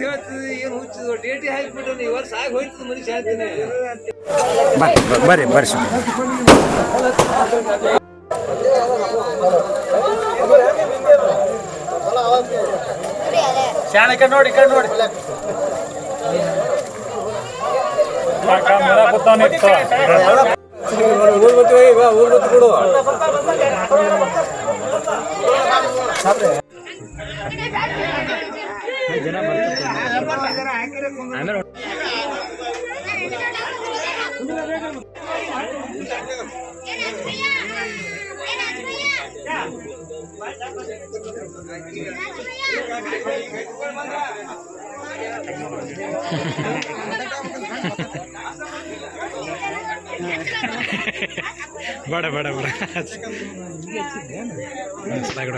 ಹೇಳ್ತಿದ್ವಿ ಏನು ಹುಚ್ಚಿದ್ರು ಡೇಟಿ ಹಾಕ್ಬಿಟ್ಟು ಈ ವರ್ಷ ಆಗಿ ಹೋಯ್ತದ ಮನುಷ್ಯ ಹೇಳ್ತೀನಿ ಬರ್ರಿ ಬರ್ರಿ ಶಾಣಕ ನೋಡಿ ಕಡೆ ನೋಡಿ ಈ ಕೊಡು ನೋಡಿ. ಬೇಡ ಬೇಡ ಬೇಡ ಬೇಡ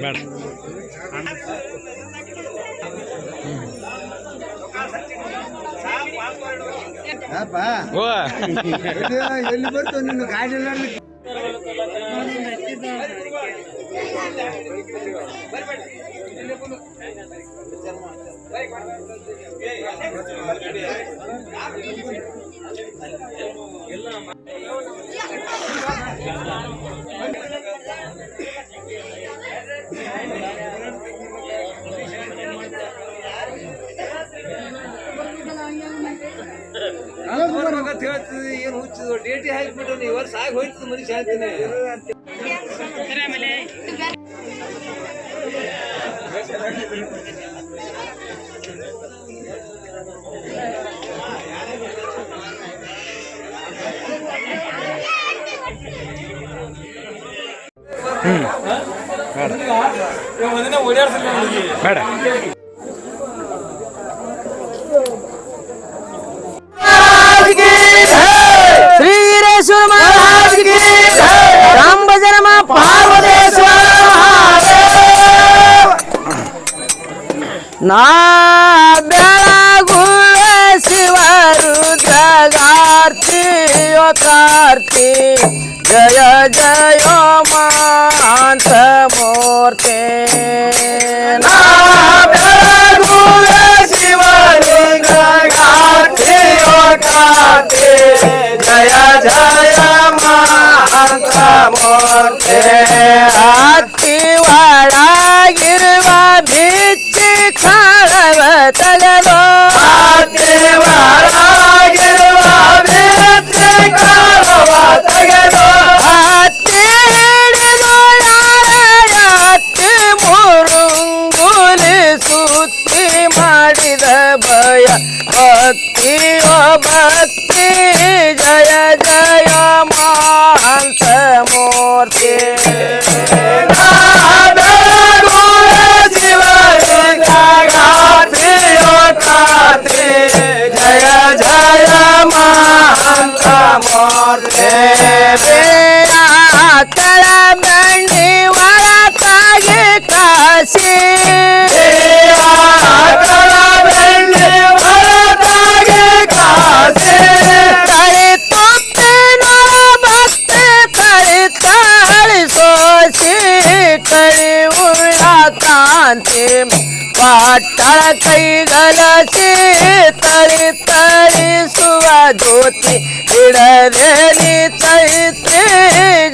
ಬೇಡ. ಓ. ಎಲ್ಲಿ ಬರ್ತು ನಿನ್ನ ಗಾಡಿ ಅಂತ ಏನು ಹುಚ್ಚಿದ್ರು ಡೇಟಿ ಹಾಕ್ಬಿಟ್ಟು ಈ ವರ್ಷ ಆಗಿ ಹೋಯ್ತು ಮನುಷ್ಯ ಹೇಳ್ತೀನಿ ಬೇಡ. श्री ना ಬೆಳಗುವೆ ಶಿವರುದ್ರಗಾರ್ತಿ ಕಾರ್ತಿ ಜಯ ಜಯ ಮಾಂತ ಮೂರ್ತಿ ನಾ ಬೆಳಗುವೆ ಶಿವರುದ್ರಗಾರ್ತಿ ಕಾರ್ತಿ ಜಯ ಜಯ ಮಾಂತ ಮೂರ್ತಿ मानते पाटा काही घालाची तरी तरी सुवाद होते. इडलेली चैत्री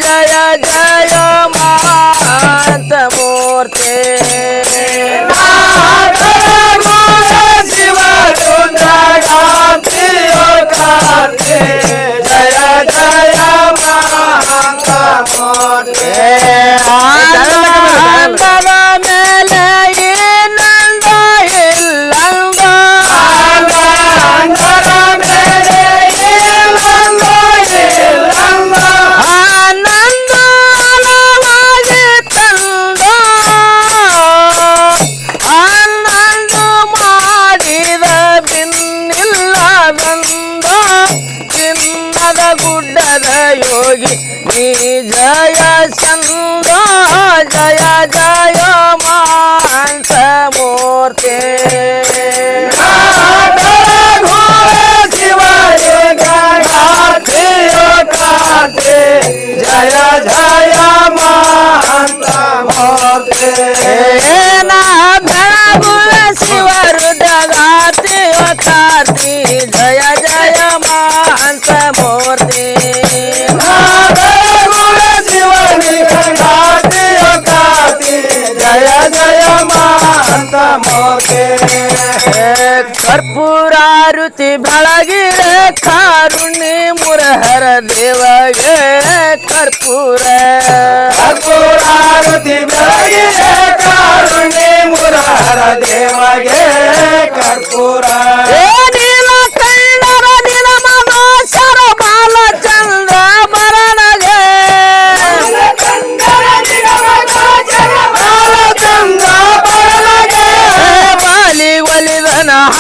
जय जय मात मोरते. शिव నీ జయ చంద్ర జయ జయ ಕರ್ಪೂರಾರುತಿ ಬೆಳಗಿರ ಕಾರುಣಿ ಮುರಹರ ದೇವಗೆ ಕರ್ಪೂರ. ಕರ್ಪೂರಾರುತಿ ಬೆಳಗಿರ ಕಾರುಣಿ ಮುರಹರ ದೇವಗೆ ಕರ್ಪೂರ.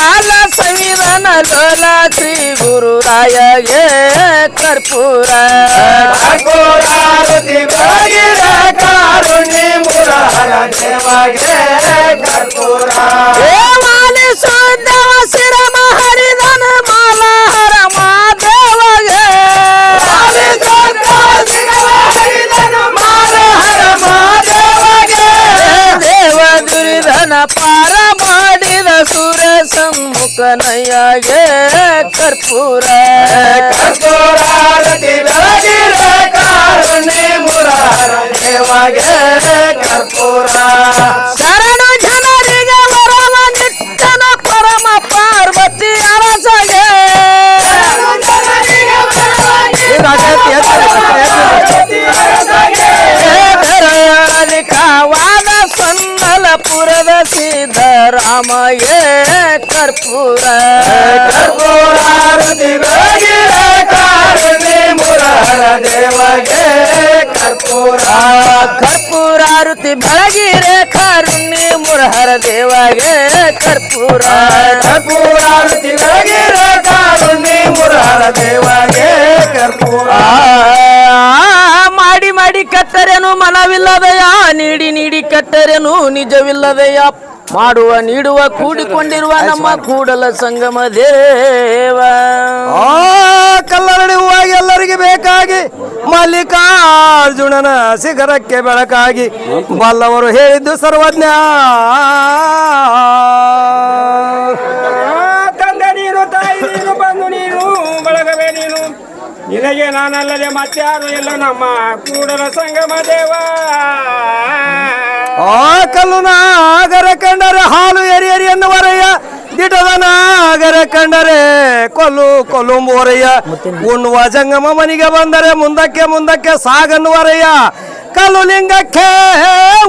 झाला संविधान लोलाची गुरुराय गुरु कर्पुरा. कारुणी मुरारा कर्पुरा. ಸಮ್ಮುಖನಯ್ಯಗೆ ಕರ್ಪೂರ ಕರ್ಪೂರಾರತಿ ಬೆಳಗಿರೆ ಕಾರುಣ್ಯ ಮುರಾರ ದೇವಗೆ ಕರ್ಪೂರ ಶರಣು ಜನರಿಗೆ ವರವ ನಿಟ್ಟನ ಪರಮ ಪಾರ್ವತಿ ಅರಸಗೆ ಕಾವಾದ ಸನ್ನಲಪುರದ ಸಿದ್ದರಾಮಯ್ಯ ಕರ್ಪೂರ. ಕರ್ಪೂರಾರತಿ ಬೆಳಗಿರೆ ಕಾರುಣ್ಯ ಮುರಾರ ದೇವಗೆ ಕರ್ಪೂರ. ಕರ್ಪೂರಾರುತಿ ಬೆಳಗಿರೆ ಕಾರುಣ್ಯ ಮುರಹರ ದೇವಗೆ ಕರ್ಪೂರ. ಕರ್ಪೂರಾರತಿ ಬೆಳಗಿರೆ ಕಾರುಣ್ಯ ಮುರಾರ ದೇವಗೆ ಕಟ್ಟರೆನು ಮನವಿಲ್ಲದೆಯ ನೀಡಿ ನೀಡಿ ಕಟ್ಟರೆನು ನಿಜವಿಲ್ಲದೆಯ. ಮಾಡುವ ನೀಡುವ ಕೂಡಿಕೊಂಡಿರುವ ನಮ್ಮ ಕೂಡಲ ಸಂಗಮ ದೇವ. ಆ ಕಲ್ಲರಡಿ ಹೂವಾಗಿ ಎಲ್ಲರಿಗೆ ಬೇಕಾಗಿ ಮಲ್ಲಿಕಾರ್ಜುನನ ಶಿಖರಕ್ಕೆ ಬೆಳಕಾಗಿ ಬಲ್ಲವರು ಹೇಳಿದ್ದು ಸರ್ವಜ್ಞ. ನಿನಗೆ ನಾನಲ್ಲದೆ ಮತ್ತಾರು ಇಲ್ಲ ನಮ್ಮ ಕೂಡಲ ಸಂಗಮ ದೇವ. ಆ ಕಲ್ಲು ನಾಗರ ಕಂಡರೆ ಹಾಲು ಎರಿ ಎರಿ ಎನ್ನುವರಯ್ಯ, ದಿಟದ ನಾಗರ ಕಂಡರೆ ಕೊಲ್ಲು ಕೊಲ್ಲುಂಬುವರಯ್ಯ ಉಣ್ಣುವ ಜಂಗಮ ಮನಿಗೆ ಬಂದರೆ ಮುಂದಕ್ಕೆ ಮುಂದಕ್ಕೆ ಸಾಗನ್ನುವರಯ್ಯ. ಕಲ್ಲು ಲಿಂಗಕ್ಕೆ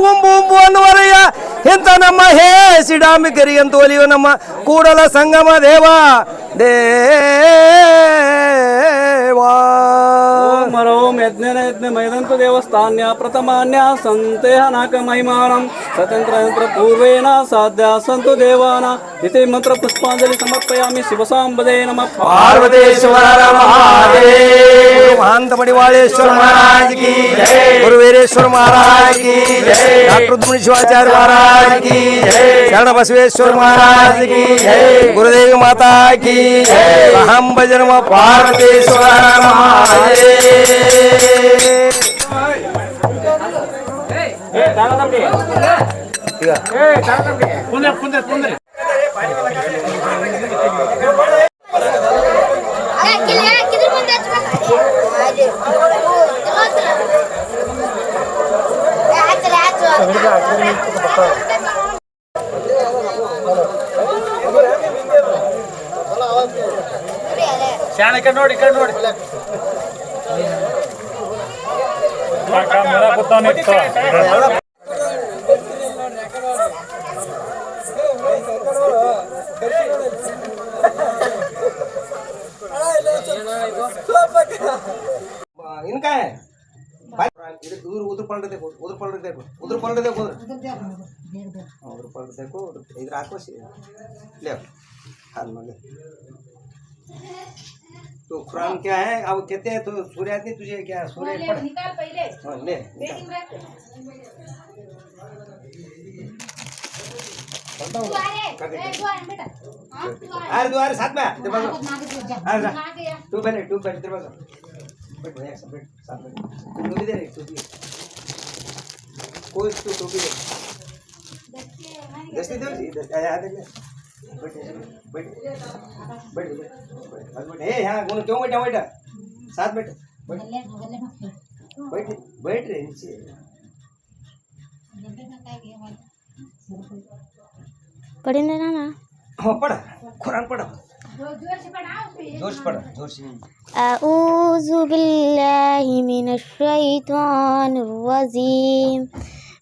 ಉಂಬು ಉಂಬು ಅನ್ನುವರಯ್ಯ. ಇಂಥ ನಮ್ಮ ಹೇ ಸಿಡಾಂಬಿಕರಿ ಅಂತ ನಮ್ಮ ಕೂಡಲ ಸಂಗಮ ದೇವ. ದೇವಾ સેવા મારો यज्ञेन यज्ञमयदन्तु देवस्तान्या प्रथमान्या सन्ते हनाकमहिमानं स्वतन्त्रयन्त्र पूर्वेण साध्या सन्त देवाना। इति शिव समर्पयामि शिवसाम्बदे नमः। महंत परिवारेश्वर महाराज की जय। गुरुवेरेश्वर महाराज की जय। डॉक्टर दुमन शिवाचार्य महाराज की जय। शरण बसवेश्वर महाराज की जय। गुरुदेव माता की जय। हम भजन पार्वतेश्वर महादेव। ಕಿ ಜೈ ಅಹಂ ಭಜನಮ ಪಾರ್ವತೇಶ್ವರ ಮಹಾದೇವ ಶಾಣ ಕಡೆ ನೋಡಿ ಕಡೆ ನೋಡಿ ಇನ್ಕಾಯ ಇದಕ್ಕೆ ದೂರ ಉದ್ರ ಪಲ್ಟಬೇಕು ಉದ್ರ ಪಲ್ಟಬೇಕು ಉದ್ರ ಪಲ್ಟಬೇಕು ಉದ್ರ ಪಲ್ಟಬೇಕು ಇದ್ರ ಹಾಕೋಸಿ ಹಾಲ್ ಅಲ್ಲಿ तो खुरान क्या है? अब कहते हैं तो सूर्यादि तुझे क्या सूर्य हर हाँ, द्वार। साथ में तू पहले तू पहले तेरे पास बैठ भैया सब बैठ साथ में दे रही कोई तू भी दे। दस्ती दो जी दस्ती आया बैठ बैठ बैठ बैठ बैठ बैठ ए यहाँ कौन क्यों बैठा बैठा साथ बैठ बैठ गले गले में बैठ बैठ रे नीचे गले में क्या किया भाई पढ़ेंगे ना ना हो पढ़ कुरान पढ़ जोर से पढ़ाओ जोश पढ़ जोश أعوذ بالله من الشيطان الرجيم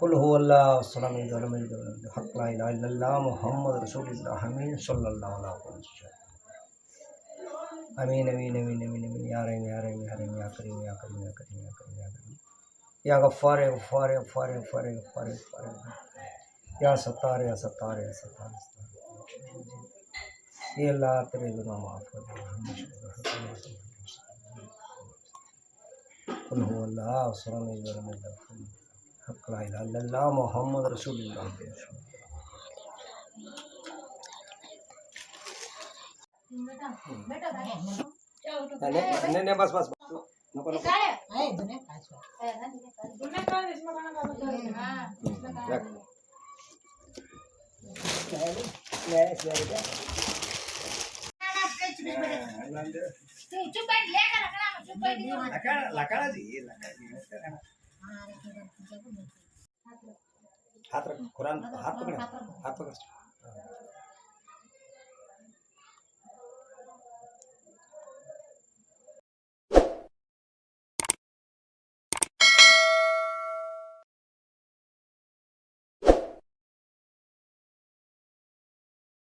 कुल हो अल्लाह मोहम्मद रसूल हमीन सल्ला अमीन अमीन अमीन अमीन अमीन यार यार यार या करीम या करीम या करीम या करीम या करीम। या गफ़ार गफ़ार गफ़ार गफ़ार गफ़ार गफ़ार या सतार या सतार या सतार ये अल्लाह तेरे गुना माफ़ कर दे अल्लाह मुहम्मद रसूलुल्लाह नहीं नहीं बस बस नको नको रख हाथ रख कुरान हाथ पकड़। हाथ पकड़